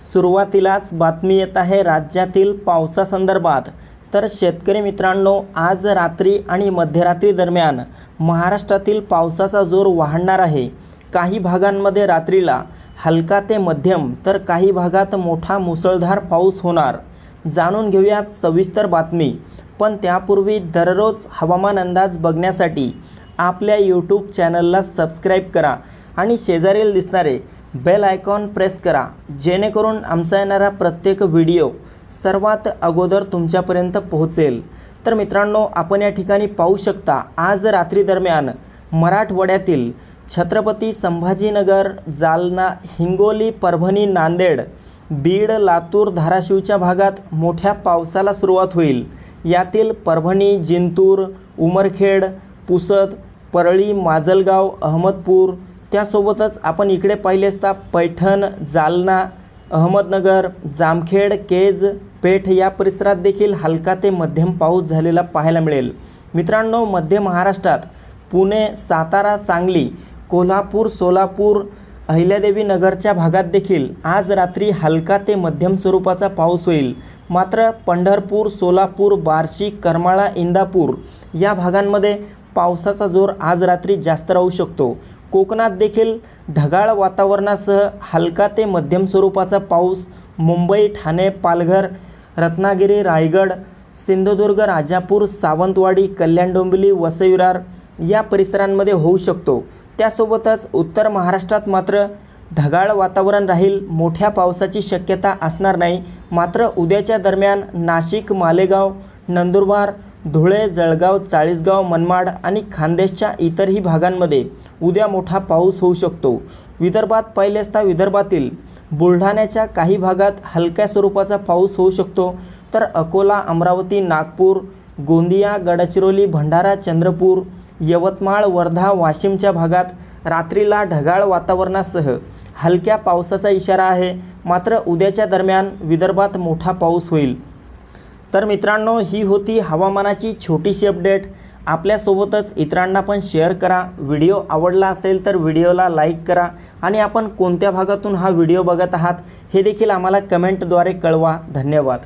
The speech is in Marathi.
सुरुवातीलाच बातमी येत आहे राज्यातील पावसासंदर्भात. तर शेतकरी मित्रांनो आज रात्री आणि मध्यरात्री दरम्यान महाराष्ट्रातील पावसाचा जोर वाढणार आहे. काही भागांमध्ये रात्रीला हलका ते मध्यम तर काही भागात मोठा मुसळधार पाऊस होणार. जाणून घेऊयात सविस्तर बातमी. पण त्यापूर्वी दररोज हवामान अंदाज बघण्यासाठी आपल्या यूट्यूब चॅनलला सबस्क्राईब करा. आणि शेजारील दिसणारे बेल आयकॉन प्रेस करा जेणेकरून आमचा येणारा प्रत्येक व्हिडिओ सर्वात अगोदर तुमच्यापर्यंत पोहोचेल. तर मित्रांनो आपण या ठिकाणी पाहू शकता आज रात्री दरम्यान मराठवाड्यातील छत्रपती संभाजीनगर जालना हिंगोली परभणी नांदेड बीड लातूर धाराशिवच्या भागात मोठ्या पावसाला सुरुवात होईल. यातील परभणी जिंतूर उमरखेड पुसद परळी माजलगाव अहमदपूर त्यासोबतच आपण इकडे पाहिले असता पैठण जालना अहमदनगर जामखेड केज पेठ या परिसरात देखील हलका ते मध्यम पाऊस झालेला पाहायला मिळेल. मित्रांनो मध्य महाराष्ट्रात पुणे सातारा सांगली कोल्हापूर सोलापूर अहिल्यादेवी नगरच्या भागात देखील आज रात्री हलका ते मध्यम स्वरूपाचा पाऊस होईल. मात्र पंढरपूर सोलापूर बार्शी करमाळा इंदापूर या भागांमध्ये पावसाचा जोर आज रात्री जास्त राहू शकतो. कोकणात देखील ढगाळ वातावरणासह हलका ते मध्यम स्वरूपाचा पाऊस मुंबई ठाणे पालघर रत्नागिरी रायगड सिंधुदुर्ग राजापूर सावंतवाडी कल्याण डोंबिवली वसईविरार या परिसरांमध्ये होऊ शकतो. त्यासोबतच उत्तर महाराष्ट्रात मात्र ढगाळ वातावरण राहील मोठ्या पावसाची शक्यता असणार नाही. मात्र उद्याच्या दरम्यान नाशिक मालेगाव नंदुरबार धुळे जळगाव चाळीसगाव मनमाड आणि खानदेशच्या इतरही भागांमध्ये उद्या मोठा पाऊस होऊ शकतो. विदर्भात पहिले असता विदर्भातील बुलढाण्याच्या काही भागात हलक्या स्वरूपाचा पाऊस होऊ शकतो. तर अकोला अमरावती नागपूर गोंदिया गडचिरोली भंडारा चंद्रपूर यवतमाळ वर्धा वाशिमच्या भागात रात्रीला ढगाळ वातावरणासह हलक्या पावसाचा इशारा आहे. मात्र उद्याच्या दरम्यान विदर्भात मोठा पाऊस होईल. तर मित्रांनो ही होती हवामानाची छोटीशी अपडेट. आपल्यासोबतच इतरांना पण शेअर करा. व्हिडिओ आवडला असेल तर व्हिडिओला लाईक करा आणि आपण कोणत्या भागातून हा व्हिडिओ बघत आहात हे देखील आम्हाला कमेंटद्वारे कळवा. धन्यवाद.